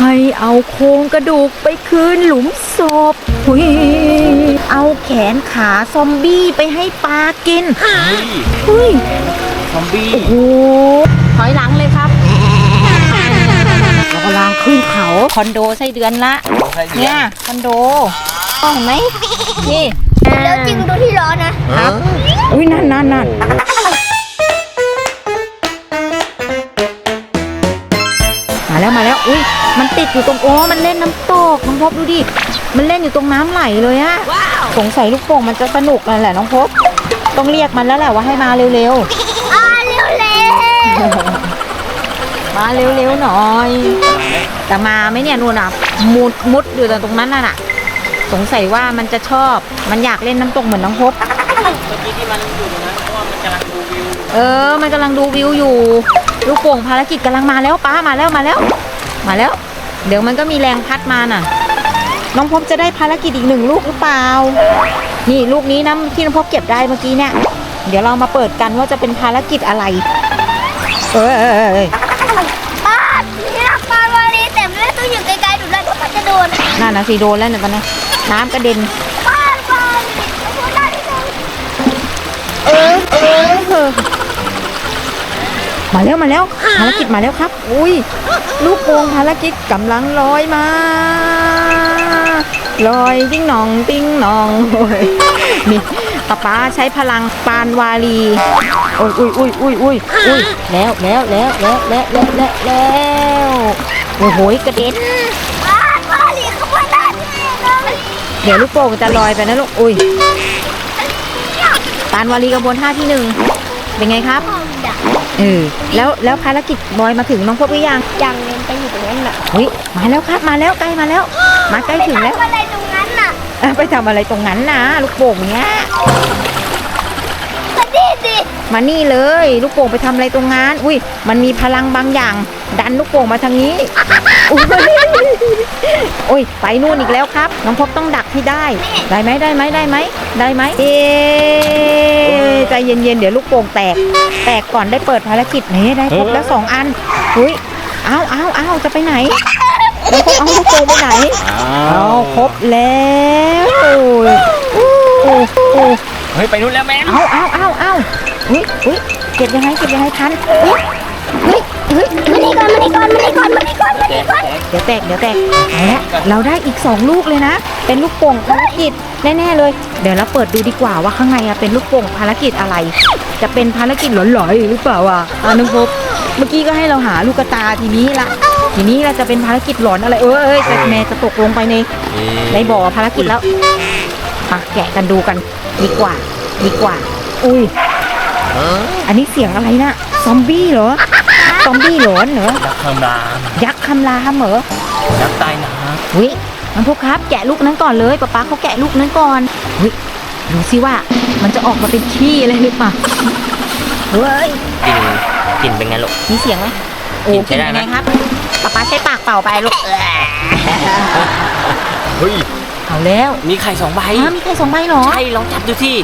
ให้เอาโครงกระดูกไปคืนหลุมศพหุยเอาแขนขาซอมบี้ไปให้ปลากินเฮ้ยเฮ้ยซอมบี้ โอ้โหถอยหลังเลยครับเรากำลังขึ้นเขาคอนโดไส้เดือนละใช่เดือเนี่ยคอนโดเห็นไหมนี่แล้วจริงดูที่ล้อนะครับอุ้ยนั่นนั่นนั่นมาแล้วมาแล้วอุ้ย มันติดอยู่ตรงโอ้มันเล่นน้ำตกน้องพบดูดิ มันเล่นอยู่ตรงน้ำไหลเลยอะสงสัยลูกโป่งมันจะสนุกนั่นแหละน้องพบ ต้องเรียกมันแล้วแหละว่าให้มาเร็วอ่าเร็วเร็วๆ มาเร็วๆหน่อย แต่มาไหมเนี่ยนู่นอะมุดมุดอยู่ตรงนั้นน่ะ สงสัยว่ามันจะชอบ มันอยากเล่นน้ำตกเหมือนน้องพบเมื่อกี้ที่มันอยู่ตรงนั้นเพราะว่ามันกำลังดูวิว เออ มันกำลังดูวิวอยู่ ลูกโป่งภารกิจกำลังมาแล้วป้ามาแล้วมาแล้ว มาแล้ว เดี๋ยวมันก็มีแรงพัดมาน่ะ น้องพบจะได้ภารกิจอีกหนึ่งลูกหรือเปล่า นี่ลูกนี้นะที่น้องพบเก็บได้เมื่อกี้เนี่ย เดี๋ยวเรามาเปิดกันว่าจะเป็นภารกิจอะไร เอยเอยเอยเอยป้าที่รักปลาวารีแต่ไม่ต้องอยู่ไกลๆดูเลยเพราะมันจะโดนนั่นนะสิโดนแล้วเนี่ยตอนนี้น้ำกระเด็นป้าปลาวารีไม่พูดได้ที่ไหนเออเออเออมาแล้วมาแล้ว ภารกิจมาแล้วครับ อุ้ย ลูกโป่งภารกิจกำลังลอยมา ลอยติ้งหนองติ้งหนองโอ้ยนี่ป้าป้าใช้พลังปานวาลีอ้ยอ้ยอุ้ยอุ้ยอุ้ยอุ้ยแล้วแล้วแล้วแล้วแล้วแล้วแล้วโอ้โหกระเด็นเดี๋ยวลูกโป่งจะลอยไปนะลูก อุ้ยปานวาลีกระบวนท่าที่หนึ่งเป็นไงครับ เออแล้วแล้วภารกิจบอยมาถึงน้องพบหรือยังยังเล่นไปอยู่ตรงนั้นน่ะเฮ้ยมาแล้วครับมาแล้วใกล้มาแล้ว มาใกล้ถึงแล้วไปทำอะไรตรงนั้นน่ะอะไปทำอะไรตรงนั้นนะลูกโป่งเนี้ยมาดิดิมานี่เลย ลูกโป่งไปทำอะไรตรงนั้น อุ้ยมันมีพลังบางอย่าง ดันลูกโป่งมาทางนี้ อุ๊ยโอ้ยไปนู่นอีกแล้วครับ น้องพบต้องดักให้ได้ ได้ไหมได้ไหมได้ไหมได้ไหมเอ๊ะใจเย็นๆเดี๋ยวลูกโป่งแตก แตกก่อนได้เปิดภารกิจนี่ได้ครบแล้วสองอันอุ้ยเอาเอาเอาจะไปไหนน้องพบเอาลูกโป่งไปไหนเอาครบแล้วโอ้ยโอ้โอ้โอ้เฮ้ยไปนู่นแล้วแม่เอาเอาเอาเอาอุ้ยอุ้ยเก็บยังไงเก็บยังไงทันอุ้ยเฮ้ยเฮ้ยมานี่ก่อนมานี่ก่อนมานี่ก่อนมานี่ก่อนมานี่ก่อน เดี๋ยวแตกเดี๋ยวแตกเอาละเราได้อีกสองลูกเลยนะ เป็นลูกโป่งภารกิจแน่ๆเลย เดี๋ยวเราเปิดดูดีกว่าว่าข้างในอะเป็นลูกโป่งภารกิจอะไร จะเป็นภารกิจหลอนๆหรือเปล่าอะอ่านึกพบเมื่อกี้ก็ให้เราหาลูกกระตาทีนี้ละทีนี้เราจะเป็นภารกิจหลอนอะไรเออเอ้ยแต่แม่จะตกลงไปในในบ่อภารกิจแล้วมาแกะกันดูกันดีกว่า ดีกว่า อุ้ยอันนี้เสียงอะไรนะซอมบี้เหรอ ซอมบี้หลอนเหรอ ยักษ์คำรามยักษ์คำรามเหรอยักษ์ใต้น้วิน้องพวกครับแกะลูกนั้นก่อนเลยป๊าป๊าเขาแกะลูกนั้นก่อนวิดูสิว่ามันจะออกมาเป็นขี้อะไรหรือเปล่าเฮ้ยำกลิ่นกลิ่นเป็นไงลูก มีเสียงไหมโอ้กินใช้ได้เป็นไหมไงครับป๊าป๊าใช้ปากเป่าไปลูกเฮ้ย เอาแล้วมีไข่สองใบ อ้าวมีแค่สองใบเหรอ ใช่ ลองจับดูที่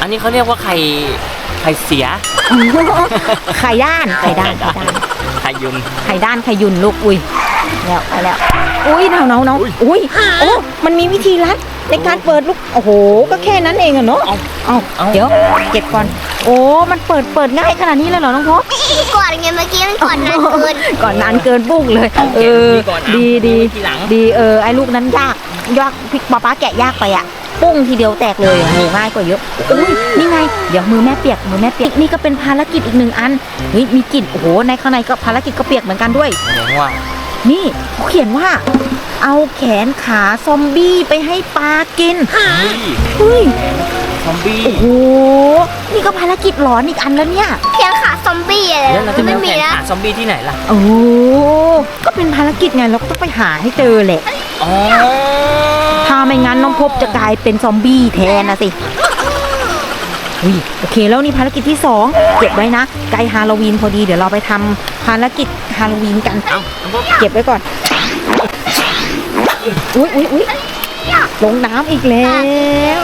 อันนี้เขาเรียกว่าไข่ ไข่เสีย ไข่ด้านไข่ด้านไข่ด้านไข่ยุนไข่ด้านไข่ยุนลูกอุ้ยแล้วไปแล้วอุ้ยเนาเนาเนาอุ้ยอุ้ยโอ้มันมีวิธีลัดในการเปิดลูกโอ้โห ก็แค่นั้นเองอะเนาะเอาเอาเอาเดี๋ยวเก็บก่อน โอ้มันเปิดเปิดง่ายขนาดนี้เลยเหรอน้องพบที่ก่อนไงเมื่อกี้มันก่อนนานเกินก่อนนานเกินปุ้งเลย เออก่อนเอาดีดีทีหลังดีเออไอ้ลูกนั้นยากยากพริกป๊าป๊าแกะยากไปอะ ปุ้งทีเดียวแตกเลยอะโหง่ายกว่าเยอะอุ้ยนี่ไง เดี๋ยวมือแม่เปียกมือแม่เปียกนี่ก็เป็นภารกิจอีกหนึ่งอันเฮ้ยมีกลิ่นโอ้โหในข้างในก็ภารกิจก็เปียกเหมือนกันด้วยแสดงว่านี่เขาเขียนว่า เอาแขนขาซอมบี้ไปให้ปลากินเฮ้ยเฮ้ยซอมบี้โอ้โหนี่ก็ภารกิจหลอนอีกอันแล้วเนี่ยเพียงขาซอมบี้อะไรแล้วเราจะไม่ไม่มีแข่งแล้วหาซอมบี้ที่ไหนล่ะโอ้ก็เป็นภารกิจไงเราก็ต้องไปหาให้เจอแหละอ๋อถ้า ไม่งั้นน้องพบจะกลายเป็นซอมบี้แทนนะสิอุ้ยโอเคแล้วนี่ภารกิจที่สองเก็บไว้นะใกล้ฮาโลวีนพอดีเดี๋ยวเราไปทำภารกิจฮาโลวีนกันเอาน้องพบเก็บไว้ก่อนอุ้ยอุ้ยอุ้ยลงน้ำอีกแล้ว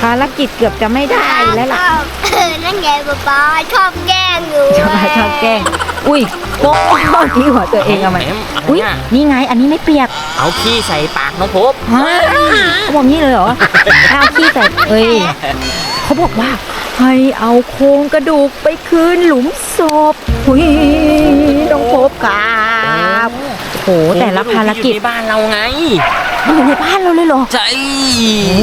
ภารกิจเกือบจะไม่ได้แล้วล่ะเออนั่นไงป๊าป๊าชอบแกล้งอยู่ชอบชอบแกล้ง อุ้ยโต๊ะเมื่อกี้หัวตัวเองอะมันแหมอะไรอุ้ยเนี่ยนี่ไง อันนี้ไม่เปียก เอาขี้ใส่ปากน้องพบฮะเขาบอกงี้เลยเหรอให้เอาขี้ใส่เอ้ยเขาบอกว่าให้เอาโครงกระดูกไปคืนหลุมศพหุยน้องพบครับโหแต่ละภารกิจอยู่ในบ้านเราไงมันอยู่ในบ้านเราเลยเหรอใช่โอ้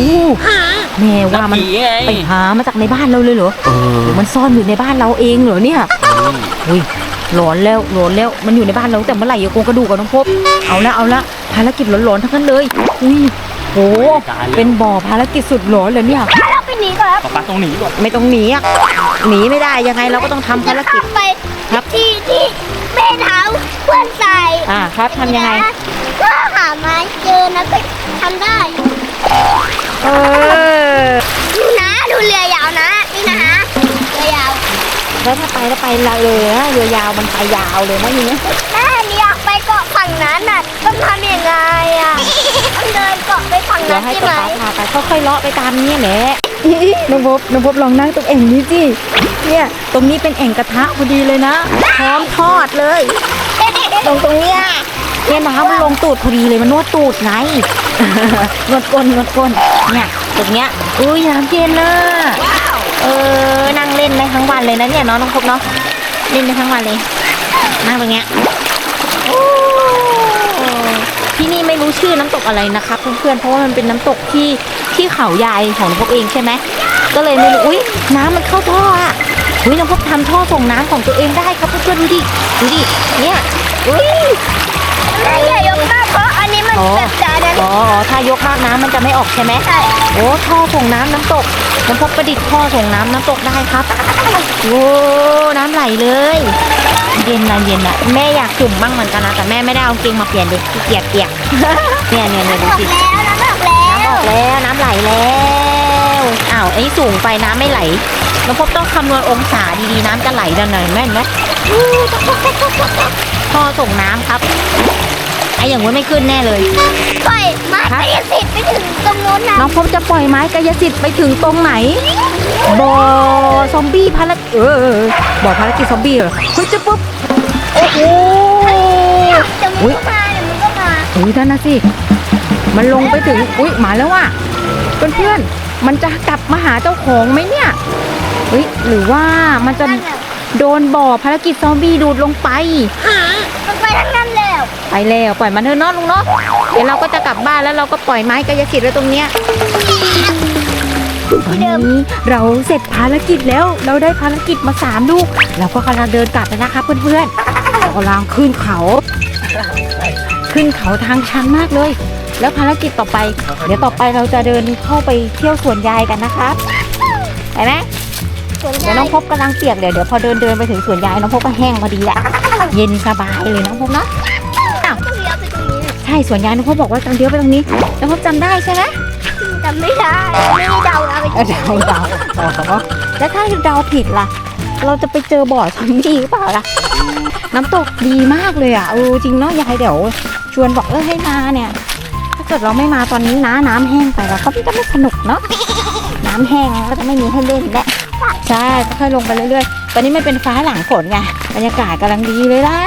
แม่ว่ามันผีไงไปหามาจากในบ้านเราเลยเหรอเออหรือมันซ่อนอยู่ในบ้านเราเองเหรอเนี่ยอุ้ย หลอนแล้วหลอนแล้วมันอยู่ในบ้านเราตั้งแต่เมื่อไหร่อย่าโกงกระดูกกับน้องพบเอาละเอาละภารกิจหลอนๆทั้งนั้นเลยอุ้ยโหเป็นบ่อภารกิจสุดหลอนเลยเนี่ยเราไปหนีก่อนครับป๊าป๊าต้องหนีก่อนไม่ต้องหนีอะหนีไม่ได้ยังไงเราก็ต้องทำภารกิจไปครับที่ที่แม่เท้าเพื่อนใส่อ่าครับทำยังไงนะก็หาไม้เจอนะก็ทำได้เออดูนะดูเรือยาวนะนี่นะฮะเรือยาว แล้วถ้าไปแล้วไปละเลยนะเรือยาวมันไปยาวเลยนะอย่างเงี้ยแม่นี่อยากไปเกาะฝั่งนั้นน่ะต้องทำยังไงอะต้องเดินเกาะไปฝั่งเดี๋ยนั้วนให้ใช่ป๊าไหมป๊าพาไปค่อยๆเลาะไปตามนี้แหละน้องพบน้องพบลองนั่งตรงแอ่งนี้สิเนี่ย ตรงนี้เป็นแอ่งกระทะพอดีเลยนะพร้อมทอดเลย ตรงตรงเนี้ยเนี่ยน้ำมันลงตูดพอดีเลยมันนวดตูดไง นวดก้นนวดก้นเนี่ยตรงเนี้ยอุ้ยน้ำเย็นน่ะ เออ นั่งเล่นได้ทั้งวันเลยนะเนี่ยเนาะน้องพบเนาะ เล่นได้ทั้งวันเลย นั่งตรงเนี้ยโอ้ที่นี่ไม่รู้ชื่อน้ำตกอะไรนะครับเพื่อนๆ เพราะว่ามันเป็นน้ำตกที่ที่เขาใหญ่ของน้องพบเองใช่ไหม ก็เลยไม่รู้ อุ้ยน้ำมันเข้าท่ออะอุ้ยน้องพบทำท่อส่งน้ำของตัวเองได้ครับเพื่อนๆดูดิ ดูดิ เนี่ยอุ้ยแม่อย่ายกมากเพราะอันนี้มันอ๋อแบบจานนั้นอ๋ออ๋อ ถ้ายกมากน้ำมันจะไม่ออกใช่ไหมใช่ โอ้ ท่อส่งน้ำน้ำตก น้ำพกประดิษฐ์ท่อส่งน้ำน้ำตกได้ครับโอ้น้ำไหลเลย เย็นนะเย็นนะแม่อยากจุ่มบ้างเหมือนกันนะแต่แม่ไม่ได้เอากางเกงมาเปลี่ยนดิขี้เกียจเปียกเนี่ยเนี่ยเนี่ยดูบอกสิแล้วนะบอกแล้วน้ำออกแล้วน้ำไหลแล้วอ้าวไอ้นี่สูงไปน้ำไม่ไหลน้ำพบต้องคำนวณองศาดีๆน้ำจะไหลดันหน่อยแม่นไหมอู้ท่อส่งน้ำครับไอ้อย่างว่าไม่ขึ้นแน่เลย ปล่อยมาไปสิทธิ์ไปถึงตรงนู้นนะน้องพบจะปล่อยไม้กายสิทธิ์ไปถึงตรงไหนบ่อซอมบี้ภารกิจเออเออบ่อภารกิจซอมบี้เหรอเฮ้ยจะปุ๊บโอ้โหเดี๋ยวมันก็มาเดี๋ยวมันก็มาอุ้ยนั่นนะสิมันลงไปถึงอุ้ยมาแล้วว่ะเพื่อนเพื่อนๆมันจะกลับมาหาเจ้าของไหมเนี่ยเฮ้ยหรือว่ามันจะนั่นแหละโดนบ่อภารกิจซอมบี้ดูดลงไปหามันไปทั้งนั้นแล้ว ไปแล้วปล่อยมันเถอะเนาะลุงเนาะเดี๋ยวเราก็จะกลับบ้านแล้วเราก็ปล่อยไม้กายสิทธิ์ไว้ตรงเนี้ยวันนี้เราเสร็จภารกิจแล้วเราได้ภารกิจมาสามลูกเราก็กำลังเดินกลับแล้วนะคะเพื่อนๆเรากำลังขึ้นเขา ขึ้นเขาทางชันมากเลย แล้วภารกิจต่อไป เดี๋ยวต่อไปเราจะเดินเข้าไปเที่ยวสวนยายกันนะคะไปไหมส่วนเดี๋ยวน้องพบกำลังเปียกเดี๋ยวเดี๋ยวพอเดินเดินไปถึงสวนยายน้องพบก็แห้งพอดีแหละเย็นสบายเลยน้องพบเนาะ ใช่สวนยายน้องพบบอกว่าจำเดียวไปตรงนี้น้องพบจำได้ใช่ไหมจำไม่ได้ไม่ได้เดาเอาไปเออเดาเดาอ๋อแล้วถ้าเดาผิดล่ะ เราจะไปเจอบ่อซอมบี้หรือเปล่าล่ะ น้ำตกดีมากเลยอะเออจริงเนาะยายเดี๋ยว ชวนบอกเออให้มาเนี่ย ถ้าเกิดเราไม่มาตอนนี้นะน้ำแห้งไปแล้วก็จะไม่สนุกเนาะน้ำแห้งก็จะไม่มีให้เล่นแหละใช่ค่อยๆลงไปเรื่อยๆ ตอนนี้ไม่เป็นฟ้าหลังฝนไงบรรยากาศกำลังดีเลยล่ะ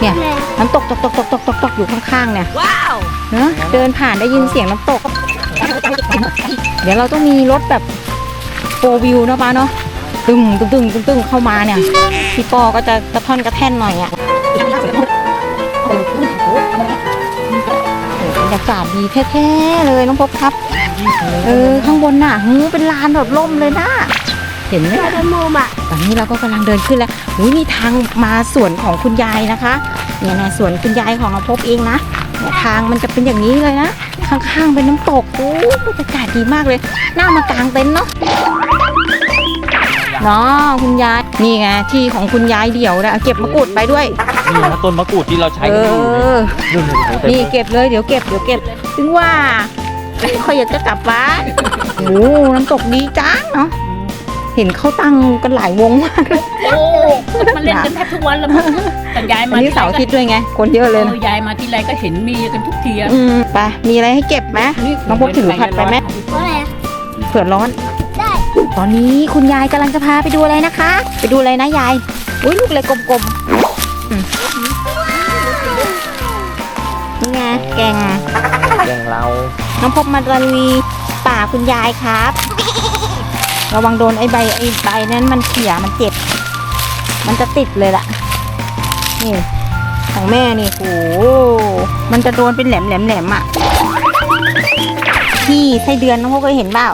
เนี่ยน้ำตกตกตกตกตกตกตกอยู่ข้างๆเนี่ยว้าวเนอะเดินผ่านได้ยินเสียงน้ำตก เดี๋ยวเราต้องมีรถแบบโฟวิวนะป้าเนาะตึงตึงตึงตึงตึงเข้ามาเนี่ยพี่ปอก็จะกระท่อนกระแท่นหน่อยอะ่ะโอ้โหบรรยากาศดีแท้ๆเลยน้องพบครับ เออข้างบนน่ะหูเป็นลานแบบล่มเลยนะเห็นไหมเราเป็นมุมอะตอนนี้เราก็กำลังเดินขึ้นแล้ว อุ้ยมีทางมาสวนของคุณยายนะคะเนี่ยนะสวนคุณยายของน้องพบเองนะเนี่ยทางมันจะเป็นอย่างนี้เลยนะข้างๆเป็นน้ำตกโอ้บรรยากาศดีมากเลยน่ามากางเต็นท์เนาะเนาะคุณยายนี่ไงที่ของคุณยายเดี่ยวนะเอาเก็บมะกรูดไปด้วยนี่นะต้นมะกรูดที่เราใช้เอกันอยู่อนู่นๆโอ้โหเต็มนี่เลยเก็บเลยเดี๋ยวเก็บเดี๋ยวเก็บถึงว่าค่อยอยากจะกลับบ้านโอ้น้ำตกดีจังเนาะเห็นเขาตั้งกันหลายวงมากเลยโอ้ มันเล่นกันแทบทุกวันแล้วมั้งแต่ยายอัมานนี้เสาร์อาทิตย์ด้วยไง คนเยอะเลยเอนะอยายมาที่ไรก็เห็นมีกันทุกทีอะอืมไปมีอะไรให้เก็บไหมน้องพบถือผัดไปไหมเพราะอะไรอะเผื่อร้อน ได้ ตอนนี้คุณยายกำลังจะพาไปดูอะไรนะคะ ไปดูอะไรนะยาย อุ้ยลูกเลยกลมๆอืมนี่ไงแกงอย่างเรา น้องพบมาตะลุยป่าคุณยายครับ ระวังโดนไอ้ใบไอ้ใบนั้นมันเขี่ยมันเจ็บ มันจะติดเลยล่ะ นี่ ของแม่นี่โหมันจะโดนเป็นแหลมแหลมแหลมอะขี้ไส้เดือนน้องพบเคยเห็นเปล่า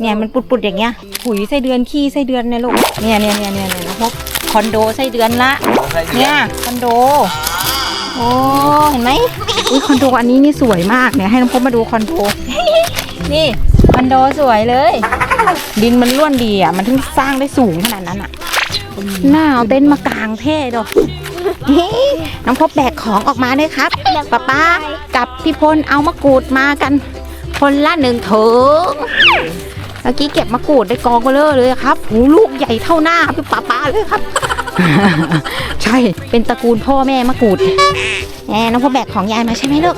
เนี่ยมันปุดๆอย่างเงี้ยหุยไส้เดือนขี้ไส้เดือนเนี่ยลูกเนี่ยเนี่ยเนี่ยเนี่ยเนี่ยน้องพบคอนโดไส้เดือนละ เนี่ยคอนโดโอ้เห็นไหมอุ้ยคอนโดอันนี้นี่สวยมากเนี่ยให้น้องพบมาดูคอนโด นี่คอนโดสวยเลย ดินมันร่วนดีอะมันถึงสร้างได้สูงขนาดนั้นอะ หน้าเอาเต็นท์มากางเท่ดอกเฮ้ยน้องพบแบกของออกมาด้วยครับป้าป้ากับพี่พลเอามะกรูดมากันคนละหนึ่งถุงเมื่อกี้เก็บมะกรูดได้กองเบลอเลยครับหูลูกใหญ่เท่าหน้าพี่ป้าป้าเลยครับ ใช่เป็นตระกูลพ่อแม่มะกรูดแหมน้องพบแบกของยายมาใช่ไหมลูก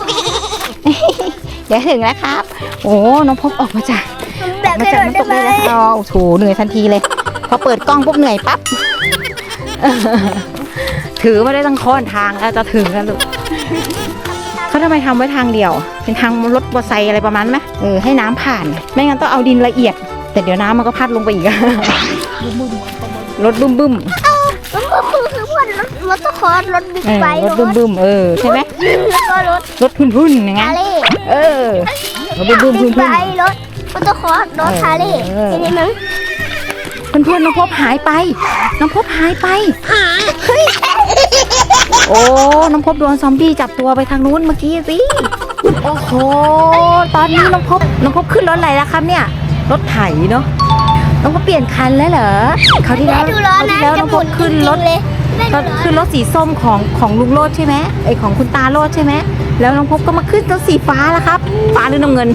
เดี๋ยวถึงแล้วครับ โอ้น้องพบออกมาจากแบบมาไม่จากโดนน้ำตได้กไหมเลยนะอ๋อโอ้โหเหนื่อยทันทีเลย พอเปิดกล้องปุ๊บเหนื่อยปั๊บ ถือมาได้ตั้งค้อนทางแล้วจะถึงแล้วลูกเขาทำไมทำไว้ทางเดียว เป็นทางรถมอเตอร์ไซค์อะไรประมาณนั้นไหมเออให้น้ำผ่าน ไม่งั้นต้องเอาดินละเอียด แต่เดี๋ยวน้ำมันก็พัดลงไปอีกรถบึ้มบึ้มมันก็คือคือพวกรถมอเตอร์คอร์สรถบิ๊กเออไบค์รรถถบึ้มบึ้มเออใช่ไหมแล้วก็รถรถพุ่นพุ่นๆอย่างฮางั้นร์เลย์เออรถบึ้มบึ้มบิ๊พุ่กนไบพุ่น ค์รถมอเตอร์คอร์สรถฮาร์เลย์เออ ทีนี้มั้งเพื่อน เพื่อนๆน้องพบหายไป น้องพบหายไปโอ้ น้องพบโดนซอมบี้จับตัวไปทางนู้นเมื่อกี้สิ โอ้โห ตอนนี้น้องพบน้องพบขึ้นรถอะไรแล้วครับเนี่ย รถไถเนาะ น้องพบเปลี่ยนคันแล้วเหรอเขาวที่แม่แล้วดูล้อเขาวนะที่แล้วจะน้องหพมุบนขึ้นรถจงๆเลยแม่ก็ดูล้อขึ้นรถสีส้มของของลุงโลดใช่ไหมไอยของคุณตาโลดใช่ไหม แล้วน้องพบก็มาขึ้นรถสีฟ้าแล้วครับ ฟ้าหรือน้ำเงิน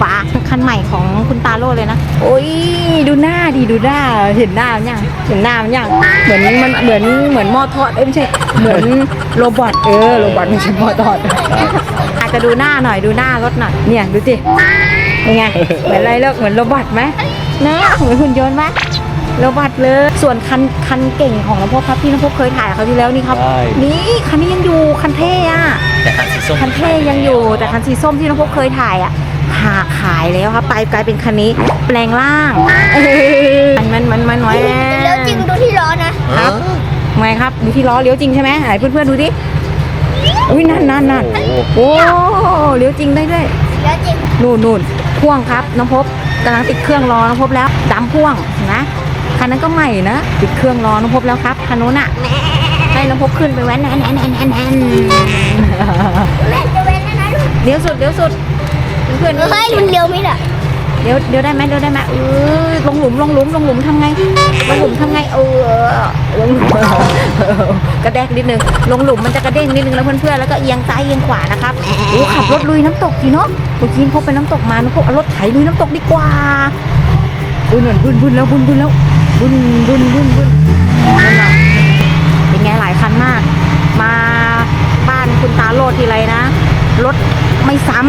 ฟ้าคันใหม่ของคุณตาโลดเลยนะ โอ้ยดูหน้าดีดูหน้า เห็นหน้ามันยังเห็นหน้ามันยังเหมือนมันเหมือนเหมือนหม้อทอดเอ้ยไม่ใช่เหมือนโรบอทเออโรบอทไม่ใช่หม้อทอด อาจจะดูหน้าหน่อยดูหน้ารถหน่อยเนี่ยดูสิยังไงเหมือนอะไรเลิกเหมือนโรบอทไหมเนาะเหมือนหุ่นยนต์ไหม โรบอทเลย ส่วนคันคันเก่งของน้องพบครับที่น้องพบเคยถ่ายเขาวที่แล้วนี่ครับ ใช่ นี่คันนี้ยังอยู่คันเท่อะแต่คันสีส้มคันเท่ยังอยู่แต่คันสีส้มที่น้องพบเคยถ่ายอะหาขายแล้วครับไปกลายเป็นคันนี้แปลงร่างเออมันมันมันมันไว้แล้วจริงดูที่ล้อนะ ครับไงครับดูที่ล้อเลี้ยวจริงใช่ไหมไหนเพื่อนๆดูดิอุ้ยนั่นนั่นนั่นโอ้โหโอ้เลี้ยวจริงได้ด้วย แล้วจริง นู่นนู่นพ่วงครับน้องพบกำลังติดเครื่องรอน้องพบแล้วดำพ่วงนะ คันนั้นก็ใหม่นะติดเครื่องรอน้องพบแล้วครับคันนู้นอะให้น้องพบขึ้นไปแว้นแอนแอนแอนแอนแอนแม่จะเว้นแล้วนะลูกเลี้ยวสุดเลี้ยวสุดเพื่อนเฮ้ยมันเร็วไหมล่ะเลี้ยวเลี้ยวได้ไหมเลี้ยวได้ไหมเออลงหลุมลงหลุมลงหลุมทำไงลงหลุมทำไงเออลงหลุมกระแดกนิดนึงลงหลุมมันจะกระเด้งนิดนึงแล้วเพื่อนๆแล้วก็เอียงซ้ายเอียงขวานะครับโอ้ขับรถลุยน้ำตกดีเนาะเมื่อกี้พบไปน้ำตกมาน้องพบเอารถไถลุยน้ำตกดีกว่าบุญเหมือนบุญบุญแล้วบุญบุญแล้ว บุญบุญบุญบุญนั่นน่ะเป็นไงหลายคันมาก มาบ้านคุณตาโลดทีไรนะ รถไม่ซ้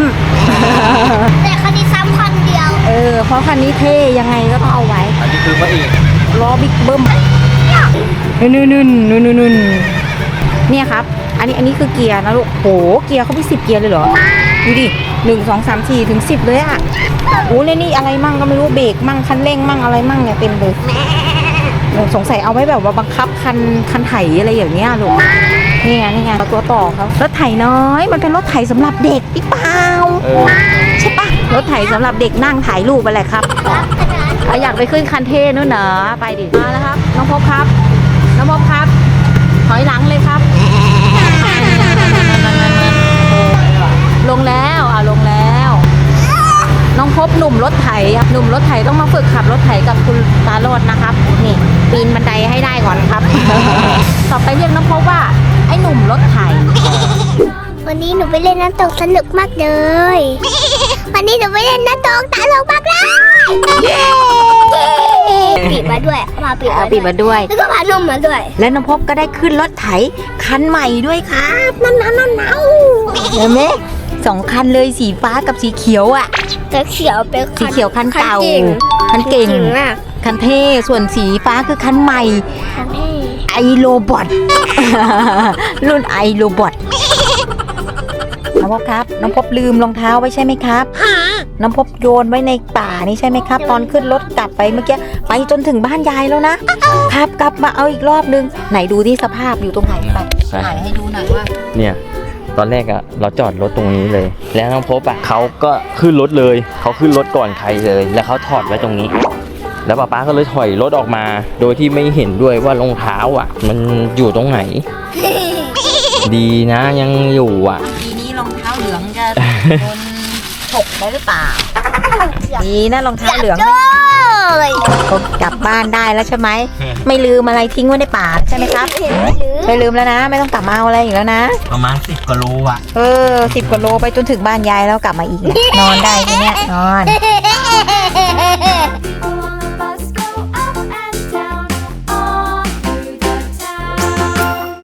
ำแต่คันนี้ซ้ำคันเดียว เออ เพราะคันนี้เท่ยังไงก็ต้องเอาไว้ อันนี้คือพระเอกล้อบิ๊กเบิ้มนู่นนู่นนู่นนู่นนู่นเนี่ยครับ อันนี้อันนี้คือเกียร์นะลูกโหเกียร์เขาไปสิบเกียร์เลยเหรอ ดูดิหนึ่งสองสามสี่ถึงสิบเลยอะโอ้เลยนี่อะไรมั่งก็ไม่รู้เบรกมั่งคันเร่งมั่งอะไรมั่งเนี่ยเต็มเลย สงสัยเอาไว้แบบว่าบังคับคันคันไถอะไรอย่างเงี้ยลูกนี่ไงนี่ไงตัวต่อเขารถไถน้อย มันเป็นรถไถสำหรับเด็กพี่เปล่าเออใช่ปะรถไถสำหรับเด็กนั่งถ่ายรูปอะไรครับอะอยากไปขึ้นคันเท่นู่นเหรอไปดิมาแล้วครับน้องพบครับ น้องพบครับถอยหลังเลยครับ ลงแล้ว พบหนุ่มรถไถครับหนุ่มรถไถต้องมาฝึกขับรถไถกับคุณตาโรดนะครับ นี่ปีนบันไดให้ได้ก่อนครับ ต่อไปเรียกน้องพบว่า ไอ้หนุ่มรถไถ วันนี้หนูไปเล่นน้ำตกสนุกมากเลย วันนี้หนูไปเล่นน้าตองตาลงมากเลยเย้ปีบมาด้วยมาปีบเอามาปีมาด้วย แล้วก็พานมมาด้วย และน้องพบก็ได้ขึ้นรถไถคันใหม่ด้วยครับนั่นนั่นนั่นนั่นเห็นไหมสองคันเลยสีฟ้ากับสีเขียวอะ แต่เขียวเป็นสีเขียวคันเก่าก่งคันเก่งมากคันเท่ส่วนสีฟ้าคือคันใหม่คันเท่ไอโรบอทรุ่นไอโรบอทน้องพบครับ น้องพบลืมรองเท้าไว้ใช่ไหมครับน้องพบโยนไว้ในป่านี่ใช่ไหมครับ ตอนขึ้นรถกลับไปเมื่อกี้ไปจนถึงบ้านยายแล้วนะครับกลับมาเอาอีกรอบนึง ไหนดูที่สภาพอยู่ตรงไหนไปใช่ถ่ายให้ดูหน่อยว่าเนี่ย ตอนแรกอะเราจอดรถตรงนี้เลย แล้วน้องพบอะเขาก็ขึ้นรถเลย เขาขึ้นรถก่อนใครเลย แล้วเขาถอดไว้ตรงนี้ แล้วป้าป้าก็เลยถอยรถออกมา โดยที่ไม่เห็นด้วยว่ารองเท้าอะมันอยู่ตรงไหน ดีนะยังอยู่อะทีนี้รองเท้าเหลืองจะโดน ฉกได้หรือเปล่าดีนะรองเท้าเหลืองโอ้ยก็กลับบ้านได้แล้วใช่ไหม ไม่ลืมอะไรทิ้งไว้ในป่าใช่ไหมครับเห็นไหมหรือไม่ลืมแล้วนะ ไม่ต้องกลับมาเอาอะไรอีกแล้วนะ ประมาณสิบกิโลอะเออสิบกว่าโลไปจนถึงบ้านยายแล้วกลับมาอีกเนี่ยนอนได้ทีเนี้ยนอน